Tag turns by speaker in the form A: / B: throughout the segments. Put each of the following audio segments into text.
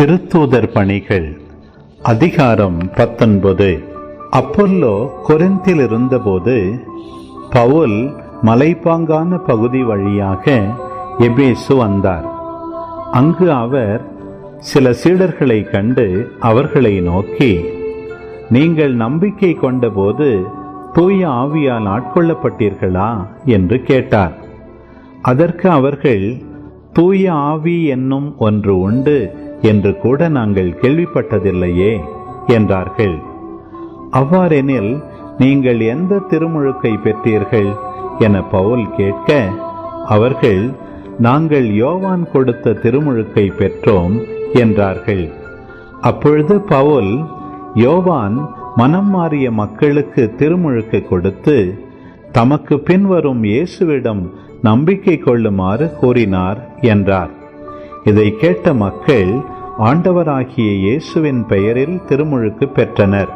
A: திருத்தூதர் பணிகள். அதிகாரம் பத்தொன்பது. அப்பொல்லோ கொரிந்தில் இருந்தபோது பவுல் மலைப்பாங்கான பகுதி வழியாக எபேசு வந்தார். அங்கு அவர் சில சீடர்களை கண்டு அவர்களை நோக்கி நீங்கள் நம்பிக்கை கொண்டபோது தூய ஆவியால் ஆட்கொள்ளப்பட்டீர்களா? என்று கேட்டார். அதற்கு அவர்கள் தூய ஆவி என்னும் ஒன்று உண்டு. என்று கூட நாங்கள் கேள்விப்பட்டதில்லையே என்றார்கள். அவ்வாறெனில் நீங்கள் எந்த திருமுழுக்கை பெற்றீர்கள்? என பவுல் கேட்க அவர்கள் நாங்கள் யோவான் கொடுத்த திருமுழுக்கை பெற்றோம் என்றார்கள். அப்பொழுது பவுல் யோவான் மனம் மாறிய மக்களுக்கு திருமுழுக்கு கொடுத்து தமக்கு பின்வரும் இயேசுவிடம் நம்பிக்கை கொள்ளுமாறு கூறினார் என்றார். இதை கேட்ட மக்கள் ஆண்டவராகிய இயேசுவின் பெயரில் திருமுழுக்கு பெற்றனர்.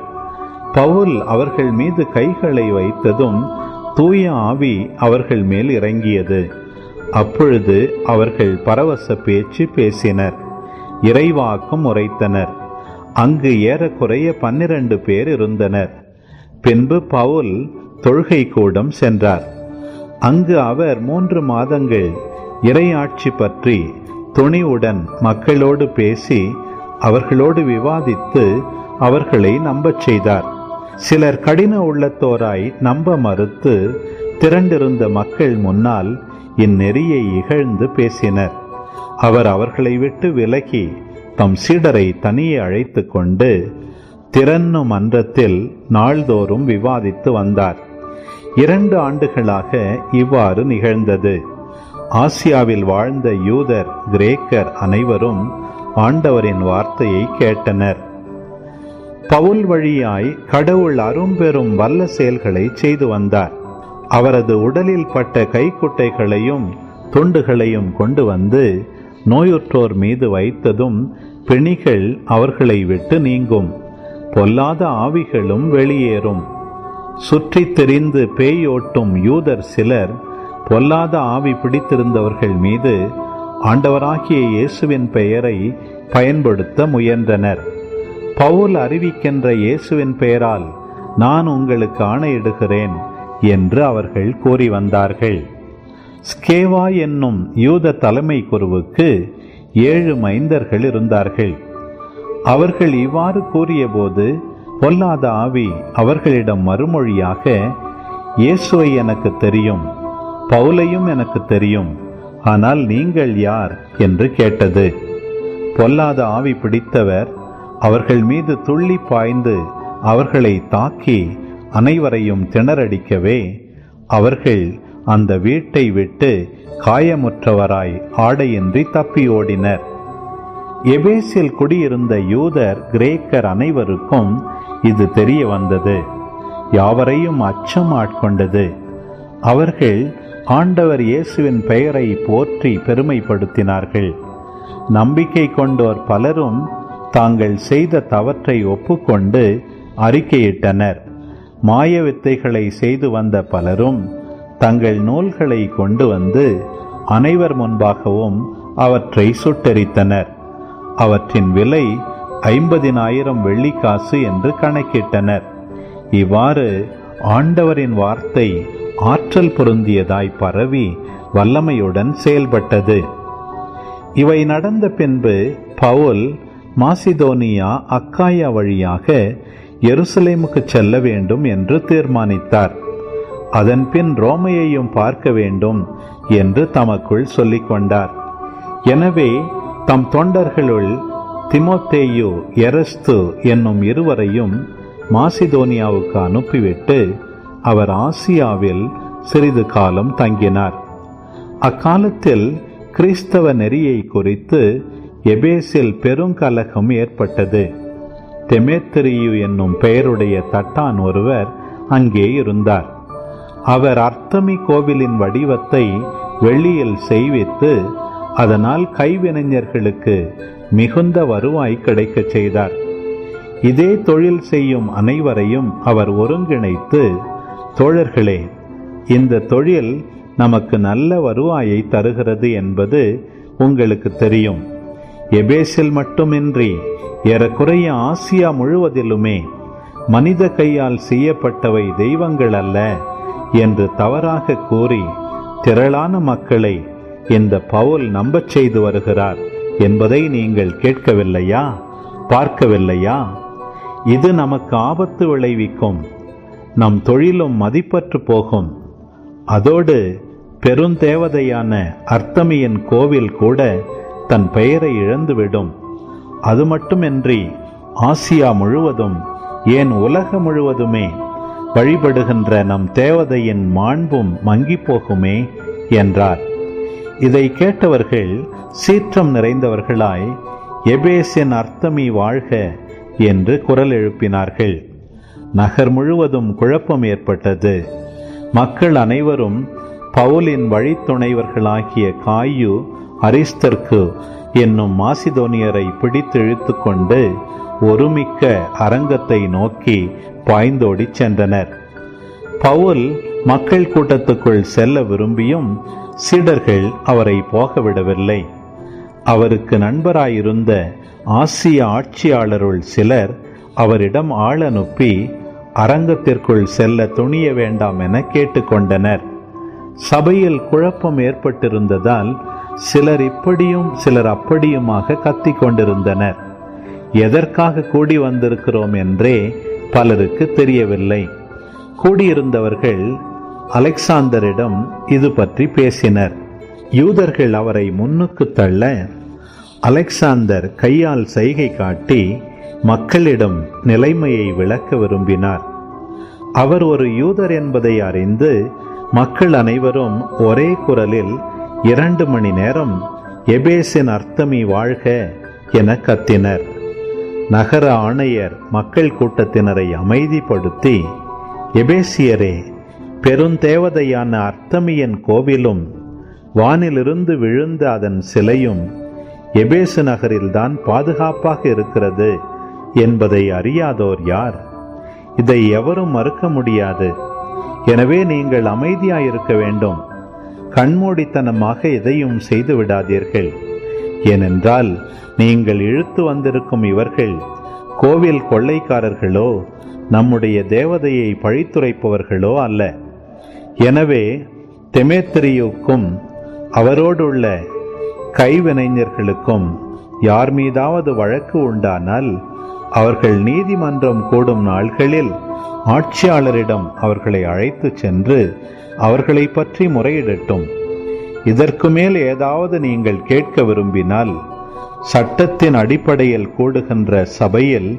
A: பவுல் அவர்கள் மீது கைகளை வைத்ததும் தூய ஆவி அவர்கள் மேல் இறங்கியது. அப்பொழுது அவர்கள் பரவச பேச்சு பேசினர். இறைவாக்கம் உரைத்தனர் அங்கு ஏறக்குறைய பன்னிரண்டு பேர் இருந்தனர். பின்பு பவுல் தொழுகை கூடம் சென்றார். அங்கு அவர் மூன்று மாதங்கள் இறையாட்சி பற்றி துணிவுடன் மக்களோடு பேசி அவர்களோடு விவாதித்து அவர்களை நம்பச் செய்தார். சிலர் கடின உள்ளத்தோராய் நம்ப மறுத்து திரண்டிருந்த மக்கள் முன்னால் இந்நெறியை இகழ்ந்து பேசினர். அவர் அவர்களை விட்டு விலகி தம் சீடரை தனியே அழைத்து கொண்டு திறன்னு மன்றத்தில் நாள்தோறும் விவாதித்து வந்தார். இரண்டு ஆண்டுகளாக இவ்வாறு நிகழ்ந்தது. ஆசியாவில் வாழ்ந்த யூதர் கிரேக்கர் அனைவரும் ஆண்டவரின் வார்த்தையை கேட்டனர். பவுல் வழியாய் கடவுள் அரும்பெரும் வல்ல செயல்களை செய்து வந்தார். அவரது உடலில் பட்ட கைக்குட்டைகளையும் துண்டுகளையும் கொண்டு வந்து நோயுற்றோர் மீது வைத்ததும் பிணிகள் அவர்களை விட்டு நீங்கும். பொல்லாத ஆவிகளும் வெளியேறும். சுற்றித் திரிந்து பேயோட்டும் யூதர் சிலர் பொல்லாத ஆவி பிடித்திருந்தவர்கள் மீது ஆண்டவராகிய இயேசுவின் பெயரை பயன்படுத்த முயன்றனர். பவுல் அறிவிக்கின்ற இயேசுவின் பெயரால் நான் உங்களுக்கு ஆணையிடுகிறேன் என்று அவர்கள் கூறி வந்தார்கள். ஸ்கேவா என்னும் யூத தலைமை குருவுக்கு ஏழு மைந்தர்கள் இருந்தார்கள். அவர்கள் இவ்வாறு கூறியபோது பொல்லாத ஆவி அவர்களிடம் மறுமொழியாக இயேசுவை எனக்கு தெரியும். பவுலையும் எனக்கு தெரியும். ஆனால் நீங்கள் யார்? என்று கேட்டது. பொல்லாத ஆவி பிடித்தவர் அவர்கள் மீது துள்ளி பாய்ந்து அவர்களை தாக்கி அனைவரையும் திணறடிக்கவே அவர்கள் அந்த வீட்டை விட்டு காயமுற்றவராய் ஆடையின்றி தப்பி ஓடினர். எபேசில் குடியிருந்த யூதர் கிரேக்கர் அனைவருக்கும் இது தெரிய வந்தது. யாவரையும் அச்சம் ஆட்கொண்டது அவர்கள் ஆண்டவர் இயேசுவின் பெயரை போற்றி பெருமைப்படுத்தினார்கள். நம்பிக்கை கொண்டோர் பலரும் தாங்கள் செய்த தவற்றை ஒப்புக்கொண்டு அறிக்கையிட்டனர். மாய வித்தைகளை செய்து வந்த பலரும் தங்கள் நூல்களை கொண்டு வந்து அனைவர் முன்பாகவும் அவற்றை சுட்டெரித்தனர். அவற்றின் விலை ஐம்பதினாயிரம் வெள்ளிக்காசு என்று கணக்கிட்டனர். இவ்வாறு ஆண்டவரின் வார்த்தை ஆற்றல் பொருந்தியதாய் பரவி வல்லமையுடன் செயல்பட்டது. இவை நடந்த பின்பு பவுல் மாசிதோனியா அக்காயா வழியாக எருசலேமுக்கு செல்ல வேண்டும் என்று தீர்மானித்தார். அதன் பின் ரோமையையும் பார்க்க வேண்டும் என்று தமக்குள் சொல்லிக்கொண்டார் எனவே தம் தொண்டர்களுள் திமோத்தேயு எரஸ்து என்னும் இருவரையும் மாசிதோனியாவுக்கு அனுப்பிவிட்டு அவர் ஆசியாவில் சிறிது காலம் தங்கினார். அக்காலத்தில் கிறிஸ்தவ நெறியை குறித்து எபேசில் பெருங்கலகம் ஏற்பட்டது. தெமேத்திரியு என்னும் பெயருடைய தட்டான் ஒருவர் அங்கே இருந்தார். அவர் அர்த்தமி கோவிலின் வடிவத்தை வெளியில் செய்வித்து அதனால் கைவினைஞர்களுக்கு மிகுந்த வருவாய் கிடைக்கச் செய்தார். இதே தொழில் செய்யும் அனைவரையும் அவர் ஒருங்கிணைத்து தோழர்களே இந்த தொழில் நமக்கு நல்ல வருவாயை தருகிறது என்பது உங்களுக்கு தெரியும். எபேசில் மட்டுமின்றி ஏறக்குறைய ஆசியா முழுவதிலுமே மனித கையால் செய்யப்பட்டவை தெய்வங்கள் அல்ல என்று தவறாக கூறி திரளான மக்களை இந்த பவுல் நம்பச் செய்து வருகிறார் என்பதை நீங்கள் கேட்கவில்லையா? பார்க்கவில்லையா? இது நமக்கு ஆபத்து விளைவிக்கும் நம் தொழிலும் மதிப்பற்று போகும். அதோடு பெருந்தேவதையான அர்த்தமியின் கோவில் கூட தன் பெயரை இழந்துவிடும். அது மட்டுமின்றி ஆசியா முழுவதும் ஏன் உலகம் முழுவதுமே வழிபடுகின்ற நம் தேவதையின் மாண்பும் மங்கி போகுமே என்றார். இதை கேட்டவர்கள் சீற்றம் நிறைந்தவர்களாய் எபேசின் அர்த்தமி வாழ்க என்று குரல் எழுப்பினார்கள். நகர் முழுவதும் குழப்பம் ஏற்பட்டது. மக்கள் அனைவரும் பவுலின் வழித்துணைவர்களாகிய காயு அரிஸ்தர்க்கு என்னும் மாசிதோனியரை பிடித்து இழுத்துக்கொண்டு ஒருமிக்க அரங்கத்தை நோக்கி பாய்ந்தோடிச் சென்றனர். பவுல் மக்கள் கூட்டத்துக்குள் செல்ல விரும்பியும் சீடர்கள் அவரை போகவிடவில்லை. அவருக்கு நண்பராயிருந்த ஆசிய ஆட்சியாளருள் சிலர் அவரிடம் ஆள் அனுப்பி அரங்கத்திற்குள் செல்ல துணிய வேண்டாம் என கேட்டுக்கொண்டனர். சபையில் குழப்பம் ஏற்பட்டிருந்ததால் சிலர் இப்படியும் சிலர் அப்படியுமாக கத்திக் கொண்டிருந்தனர் எதற்காக கூடி வந்திருக்கிறோம் என்றே பலருக்கு தெரியவில்லை. கூடியிருந்தவர்கள் அலெக்சாந்தரிடம் இது பற்றி பேசினர். யூதர்கள் அவரை முன்னுக்கு தள்ள அலெக்சாந்தர் கையால் சைகை காட்டி மக்களிடம் நிலைமையை விளக்க விரும்பினார். அவர் ஒரு யூதர் என்பதை அறிந்து மக்கள் அனைவரும் ஒரே குரலில் இரண்டு மணி நேரம் எபேசின் அர்த்தமி வாழ்க என கத்தினர். நகர ஆணையர் மக்கள் கூட்டத்தினரை அமைதிப்படுத்தி எபேசியரே பெருந்தேவதையான அர்த்தமியின் கோவிலும் வானிலிருந்து விழுந்த அதன் சிலையும் எபேசு நகரில்தான் பாதுகாப்பாக இருக்கிறது. என்பதை அறியாதோர் யார்? இதை எவரும் மறுக்க முடியாது. எனவே நீங்கள் அமைதியாயிருக்க வேண்டும். கண்மூடித்தனமாக எதையும் செய்து விடாதீர்கள். ஏனென்றால் நீங்கள் இழுத்து வந்திருக்கும் இவர்கள் கோவில் கொள்ளைக்காரர்களோ நம்முடைய தேவதையை பழித்துரைப்பவர்களோ அல்ல. எனவே தெமேத்திரியுக்கும் அவரோடுள்ள கைவினைஞர்களுக்கும் யார் மீதாவது வழக்கு உண்டானால் அவர்கள் நீதிமன்றம் கூடும் நாள்களில் ஆட்சியாளரிடம் அவர்களை அழைத்து சென்று அவர்களை பற்றி முறையிடட்டும். இதற்கு மேல் ஏதாவது நீங்கள் கேட்க விரும்பினால் சட்டத்தின் அடிப்படையில் கூடுகின்ற சபையில்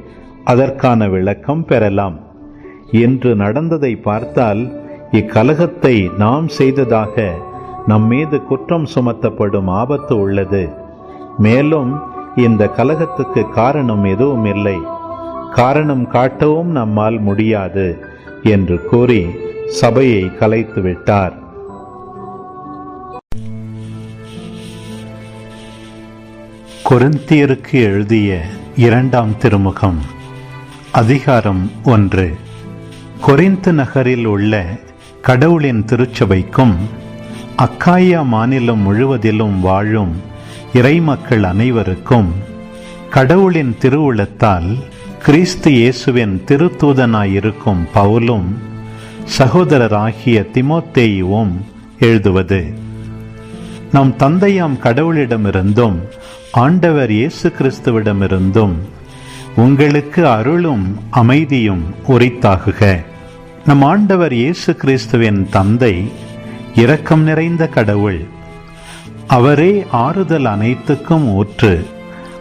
A: அதற்கான விளக்கம் பெறலாம். என்று நடந்ததை பார்த்தால் இக்கலகத்தை நாம் செய்ததாக நம் மீது குற்றம் சுமத்தப்படும் ஆபத்து உள்ளது. மேலும் இந்த கலகத்துக்கு காரணம் எதுவும் இல்லை. காரணம் காட்டவும் நம்மால் முடியாது என்று கூறி சபையை கலைத்து விட்டார். கொரிந்தியருக்கு எழுதிய இரண்டாம் திருமுகம் அதிகாரம் ஒன்று. கொரிந்து நகரில் உள்ள கடவுளின் திருச்சபைக்கும் அக்காயா மாநிலம் முழுவதிலும் வாழும் இறைமக்கள் அனைவருக்கும் கடவுளின் திருவுளத்தால் கிறிஸ்து இயேசுவின் திருத்தூதனாயிருக்கும் பவுலும் சகோதரராகிய திமோத்தேயுவும் எழுதுவது. நம் தந்தையாம் கடவுளிடமிருந்தும் ஆண்டவர் இயேசு கிறிஸ்துவிடமிருந்தும் உங்களுக்கு அருளும் அமைதியும் உரித்தாகுக. நம் ஆண்டவர் இயேசு கிறிஸ்துவின் தந்தை இரக்கம் நிறைந்த கடவுள் அவரே ஆறுதல் அனைத்துக்கும் ஊற்று.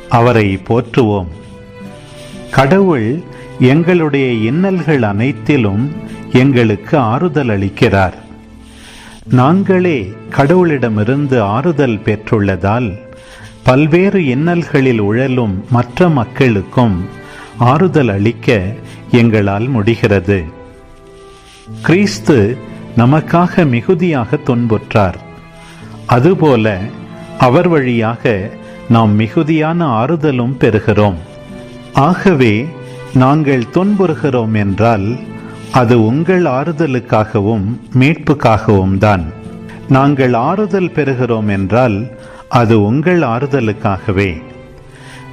A: அவரை போற்றுவோம். கடவுள் எங்களுடைய இன்னல்கள் அனைத்திலும் எங்களுக்கு ஆறுதல் அளிக்கிறார். நாங்களே கடவுளிடமிருந்து ஆறுதல் பெற்றுள்ளதால் பல்வேறு இன்னல்களில் உழலும் மற்ற மக்களுக்கும் ஆறுதல் அளிக்க எங்களால் முடிகிறது. கிறிஸ்து நமக்காக மிகுதியாக துன்புற்றார். அதுபோல அவர் வழியாக நாம் மிகுதியான ஆறுதலும் பெறுகிறோம். ஆகவே நாங்கள் துன்புறுகிறோம் என்றால் அது உங்கள் ஆறுதலுக்காகவும் மீட்புக்காகவும் தான். நாங்கள் ஆறுதல் பெறுகிறோம் என்றால் அது உங்கள் ஆறுதலுக்காகவே.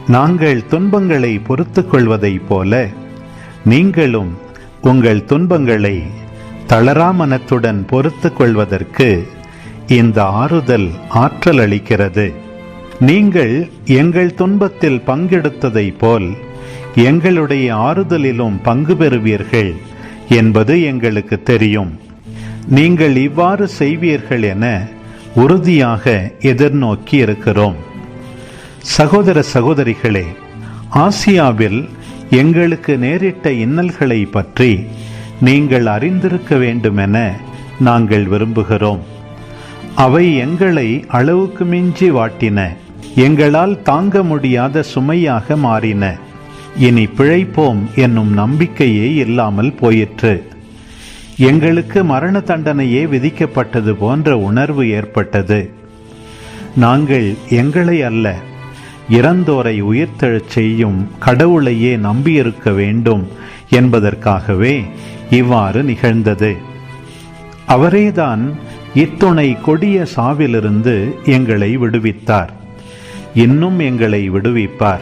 A: நாங்கள் துன்பங்களை பொறுத்து கொள்வதைப் போல நீங்களும் உங்கள் துன்பங்களை தளராமனத்துடன் பொறுத்து கொள்வதற்கு இந்த ஆறுதல் ஆற்றல் அளிக்கிறது நீங்கள் எங்கள் துன்பத்தில் பங்கெடுத்ததைப் போல் எங்களுடைய ஆறுதலிலும் பங்கு பெறுவீர்கள் என்பது எங்களுக்கு தெரியும். நீங்கள் இவ்வாறு செய்வீர்கள் என உறுதியாக எதிர்நோக்கி இருக்கிறோம். சகோதர சகோதரிகளே ஆசியாவில் எங்களுக்கு நேரிட்ட இன்னல்களை பற்றி நீங்கள் அறிந்திருக்க வேண்டுமென நாங்கள் விரும்புகிறோம். அவை எங்களை அளவுக்கு மிஞ்சி வாட்டின. எங்களால் தாங்க முடியாத சுமையாக மாறின. இனி பிழைப்போம் என்னும் நம்பிக்கையே இல்லாமல் போயிற்று. எங்களுக்கு மரண தண்டனையே விதிக்கப்பட்டது போன்ற உணர்வு ஏற்பட்டது. நாங்கள் எங்களை அல்ல இறந்தோரை உயிர்த்தெழச் செய்யும் கடவுளையே நம்பியிருக்க வேண்டும் என்பதற்காகவே இவ்வாறு நிகழ்ந்தது. அவரேதான் இத்துணை கொடிய சாவிலிருந்து எங்களை விடுவித்தார். இன்னும் எங்களை விடுவிப்பார்.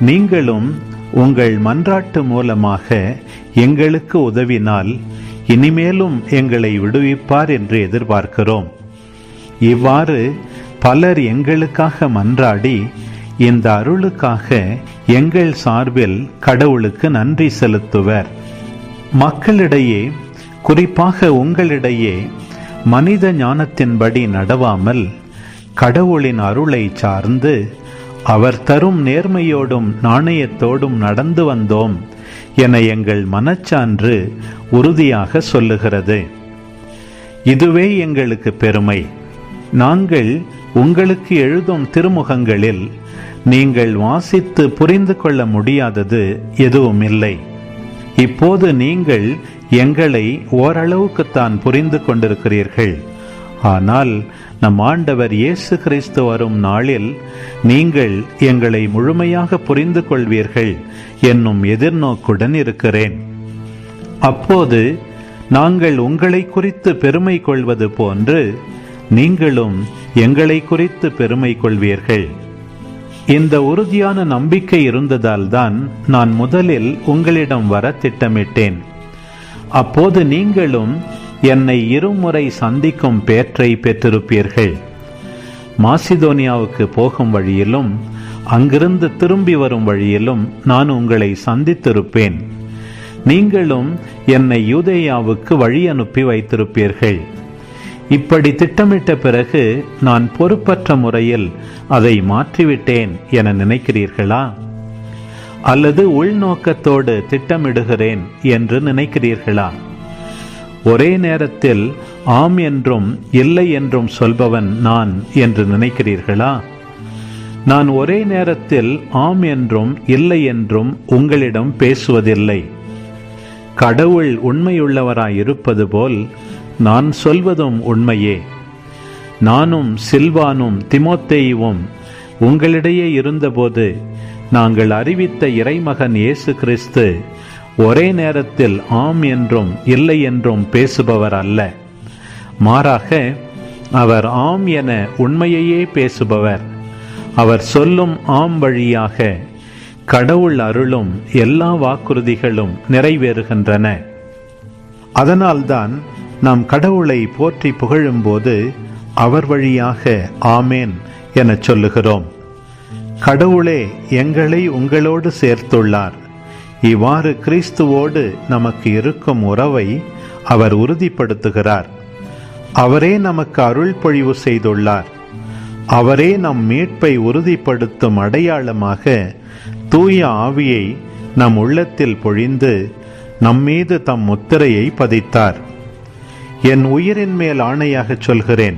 A: நீங்களும் உங்கள் மன்றாட்டு மூலமாக எங்களுக்கு உதவினால் இனிமேலும் எங்களை விடுவிப்பார் என்று எதிர்பார்க்கிறோம். இவ்வாறு பலர் எங்களுக்காக மன்றாடி இந்த அருளுக்காக எங்கள் சார்பில் கடவுளுக்கு நன்றி செலுத்துவர். மக்களிடையே குறிப்பாக உங்களிடையே மனித ஞானத்தின்படி நடவாமல் கடவுளின் அருளை சார்ந்து அவர் தரும் நேர்மையோடும் நாணயத்தோடும் நடந்து வந்தோம் என எங்கள் மனச்சான்று உறுதியாக சொல்லுகிறது. இதுவே எங்களுக்கு பெருமை. நாங்கள் உங்களுக்கு எழுதும் திருமுகங்களில் நீங்கள் வாசித்து புரிந்து கொள்ள முடியாதது எதுவும் இல்லை இப்போது நீங்கள் எங்களை ஓரளவுக்குத்தான் புரிந்து கொண்டிருக்கிறீர்கள். ஆனால் நம் ஆண்டவர் இயேசு கிறிஸ்து வரும் நாளில் நீங்கள் எங்களை முழுமையாக புரிந்து கொள்வீர்கள் என்னும் எதிர்நோக்குடன் இருக்கிறேன். அப்போது நாங்கள் உங்களை குறித்து பெருமை கொள்வது போன்று நீங்களும் எங்களை குறித்து பெருமை கொள்வீர்கள். இந்த உறுதியான நம்பிக்கை இருந்ததால்தான் நான் முதலில் உங்களிடம் வர திட்டமிட்டேன். அப்போது நீங்களும் என்னை இருமுறை சந்திக்கும் பேற்றை பெற்றிருப்பீர்கள். மாசிதோனியாவுக்கு போகும் வழியிலும் அங்கிருந்து திரும்பி வரும் வழியிலும் நான் உங்களை சந்தித்திருப்பேன். நீங்களும் என்னை யூதேயாவுக்கு வழி அனுப்பி வைத்திருப்பீர்கள். இப்படி திட்டமிட்ட பிறகு நான் பொறுப்பற்ற முறையில் அதை மாற்றிவிட்டேன் என நினைக்கிறீர்களா? அல்லது உள்நோக்கத்தோடு திட்டமிடுகிறேன் என்று நினைக்கிறீர்களா? ஒரே நேரத்தில் ஆம் என்றும் இல்லை என்றும் சொல்பவன் நான் என்று நினைக்கிறீர்களா? நான் ஒரே நேரத்தில் ஆம் என்றும் இல்லை என்றும் உங்களிடம் பேசுவதில்லை. கடவுள் உண்மையுள்ளவராய் இருப்பது போல் நான் சொல்வதும் உண்மையே. நானும் சில்வானும் திமோத்தேயுவும் உங்களிடையே இருந்தபோது நாங்கள் அறிவித்த இறைமகன் இயேசு கிறிஸ்து ஒரே நேரத்தில் ஆம் என்றும் இல்லை என்றும் பேசுபவர் அல்ல. மாறாக அவர் ஆம் என உண்மையையே பேசுபவர். அவர் சொல்லும் ஆம் வழியாக கடவுள் அருளும் எல்லா வாக்குறுதிகளும் நிறைவேறுகின்றன. அதனால்தான் நாம் கடவுளை போற்றி புகழும்போது அவர் வழியாக ஆமேன் என சொல்லுகிறோம். கடவுளே எங்களை உங்களோடு சேர்த்துள்ளார். இவ்வாறு கிறிஸ்துவோடு நமக்கு இருக்கும் உறவை அவர் உறுதிப்படுத்துகிறார். அவரே நமக்கு அருள் பொழிவு செய்துள்ளார். அவரே நம் மீட்பை உறுதிப்படுத்தும் அடையாளமாக தூய ஆவியை நம் உள்ளத்தில் பொழிந்து நம்மீது தம் முத்திரையை பதித்தார். என் உயிரின் மேல் ஆணையாக சொல்கிறேன்.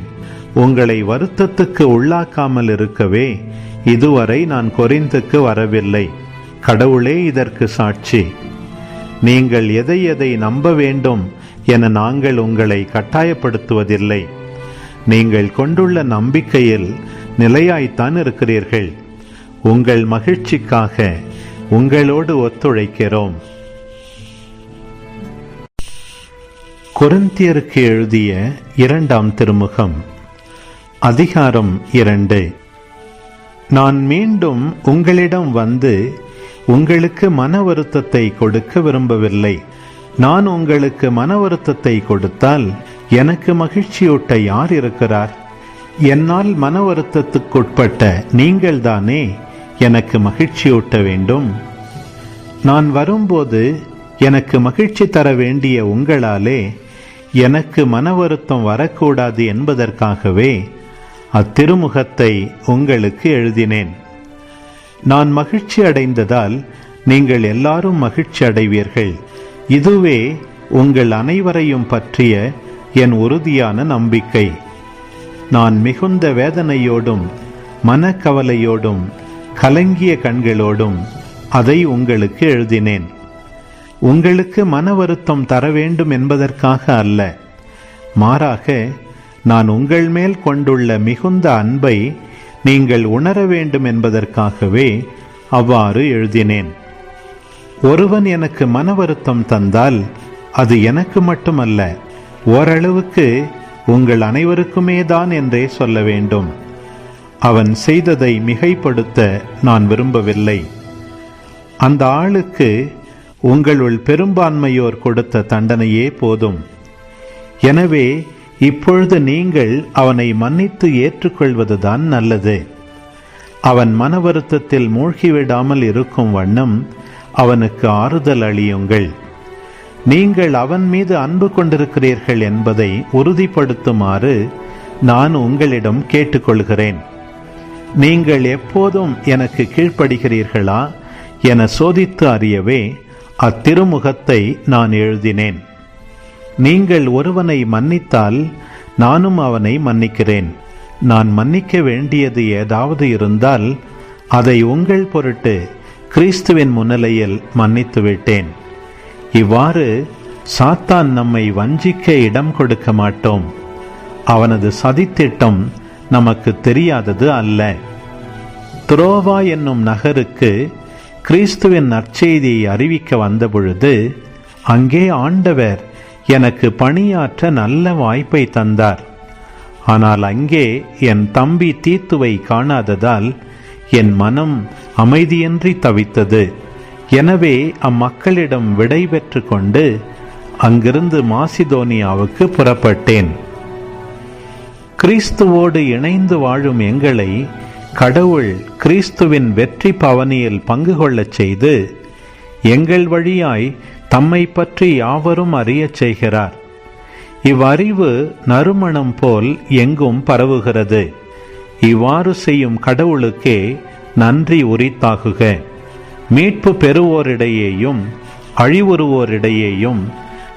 A: உங்களை வருத்தத்துக்கு உள்ளாக்காமல் இருக்கவே இதுவரை நான் கொரிந்துக்கு வரவில்லை. கடவுளே இதற்கு சாட்சி. நீங்கள் எதை எதை நம்ப வேண்டும் என நாங்கள் உங்களை கட்டாயப்படுத்துவதில்லை. நீங்கள் கொண்டுள்ள நம்பிக்கையில் நிலையாய்த்தான் இருக்கிறீர்கள். உங்கள் மகிழ்ச்சிக்காக உங்களோடு ஒத்துழைக்கிறோம். கொரிந்தியருக்கு எழுதிய இரண்டாம் திருமுகம் அதிகாரம் இரண்டு. நான் மீண்டும் உங்களிடம் வந்து உங்களுக்கு மன வருத்தத்தை கொடுக்க விரும்பவில்லை. நான் உங்களுக்கு மன வருத்தத்தை கொடுத்தால் எனக்கு மகிழ்ச்சியூட்ட யார் இருக்கிறார்? என்னால் மன வருத்தத்துக்குட்பட்ட நீங்கள்தானே எனக்கு மகிழ்ச்சியூட்ட வேண்டும்? நான் வரும்போது எனக்கு மகிழ்ச்சி தர வேண்டிய உங்களாலே எனக்கு மன வருத்தம் வரக்கூடாது என்பதற்காகவே அத்திருமுகத்தை உங்களுக்கு எழுதினேன். நான் மகிழ்ச்சி அடைந்ததால் நீங்கள் எல்லாரும் மகிழ்ச்சி அடைவீர்கள். இதுவே உங்கள் அனைவரையும் பற்றிய என் உறுதியான நம்பிக்கை. நான் மிகுந்த வேதனையோடும் மனக்கவலையோடும் கலங்கிய கண்களோடும் அதை உங்களுக்கு எழுதினேன். உங்களுக்கு மன வருத்தம் தர வேண்டும் என்பதற்காக அல்ல. மாறாக நான் உங்கள் மேல் கொண்டுள்ள மிகுந்த அன்பை நீங்கள் உணர வேண்டும் என்பதற்காகவே அவ்வாறு எழுதினேன். ஒருவன் எனக்கு மன வருத்தம் தந்தால் அது எனக்கு மட்டுமல்ல ஓரளவுக்கு உங்கள் அனைவருக்குமே தான் என்றே சொல்ல வேண்டும். அவன் செய்ததை மிகைப்படுத்த நான் விரும்பவில்லை. அந்த ஆளுக்கு உங்களுள் பெரும்பான்மையோர் கொடுத்த தண்டனையே போதும். எனவே இப்பொழுது நீங்கள் அவனை மன்னித்து ஏற்றுக்கொள்வதுதான் நல்லது. அவன் மன வருத்தத்தில் மூழ்கிவிடாமல் இருக்கும் வண்ணம் அவனுக்கு ஆறுதல் அளியுங்கள். நீங்கள் அவன் மீது அன்பு கொண்டிருக்கிறீர்கள் என்பதை உறுதிப்படுத்துமாறு நான் உங்களிடம் கேட்டுக்கொள்கிறேன். நீங்கள் எப்போதும் எனக்கு கீழ்ப்படுகிறீர்களா என சோதித்து அறியவே அத்திருமுகத்தை நான் எழுதினேன். நீங்கள் ஒருவனை மன்னித்தால் நானும் அவனை மன்னிக்கிறேன். நான் மன்னிக்க வேண்டியது ஏதாவது இருந்தால் அதை உங்கள் பொருட்டு கிறிஸ்துவின் முன்னிலையில் மன்னித்து விட்டேன். இவ்வாறு சாத்தான் நம்மை வஞ்சிக்க இடம் கொடுக்க மாட்டோம். அவனது சதித்திட்டம் நமக்கு தெரியாதது அல்ல. துரோவா என்னும் நகருக்கு கிறிஸ்துவின் நற்செய்தியை அறிவிக்க வந்தபொழுது அங்கே ஆண்டவர் எனக்கு பணியாற்ற நல்ல வாய்ப்பை தந்தார். ஆனால் அங்கே என் தம்பி தீத்துவை காணாததால் என் மனம் அமைதியின்றி தவித்தது. எனவே அம்மக்களிடம் விடை பெற்று கொண்டு அங்கிருந்து மாசிதோனியாவுக்கு புறப்பட்டேன். கிறிஸ்துவோடு இணைந்து வாழும் எங்களை கடவுள் கிறிஸ்துவின் வெற்றி பவனியில் பங்கு கொள்ளச் செய்து எங்கள் வழியாய் தம்மை பற்றி யாவரும் அறியச் செய்கிறார். இவ்வறிவு நறுமணம் போல் எங்கும் பரவுகிறது. இவ்வாறு செய்யும் கடவுளுக்கே நன்றி உரித்தாகுக. மீட்பு பெறுவோரிடையேயும் அழிவுறுவோரிடையேயும்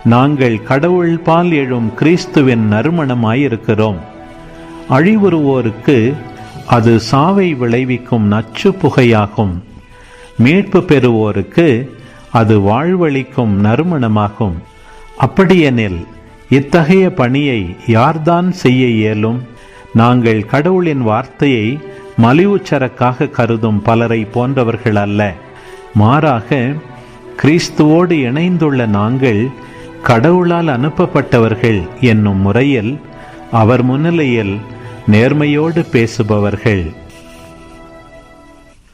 A: நாங்கள் கடவுள் பால் எழும் கிறிஸ்துவின் நறுமணமாயிருக்கிறோம். அழிவுறுவோருக்கு அது சாவை விளைவிக்கும் நச்சு புகையாகும். மீட்பு பெறுவோருக்கு அது வாழ்வளிக்கும் நறுமணமாகும். அப்படியெனில் இத்தகைய பணியை யார்தான் செய்ய இயலும்? நாங்கள் கடவுளின் வார்த்தையை மலிவுச்சரக்காக கருதும் பலரை போன்றவர்கள் அல்ல. மாறாக கிறிஸ்துவோடு இணைந்துள்ள நாங்கள் கடவுளால் அனுப்பப்பட்டவர்கள் என்னும் முறையில் அவர் முன்னிலையில் நேர்மையோடு பேசுபவர்கள்.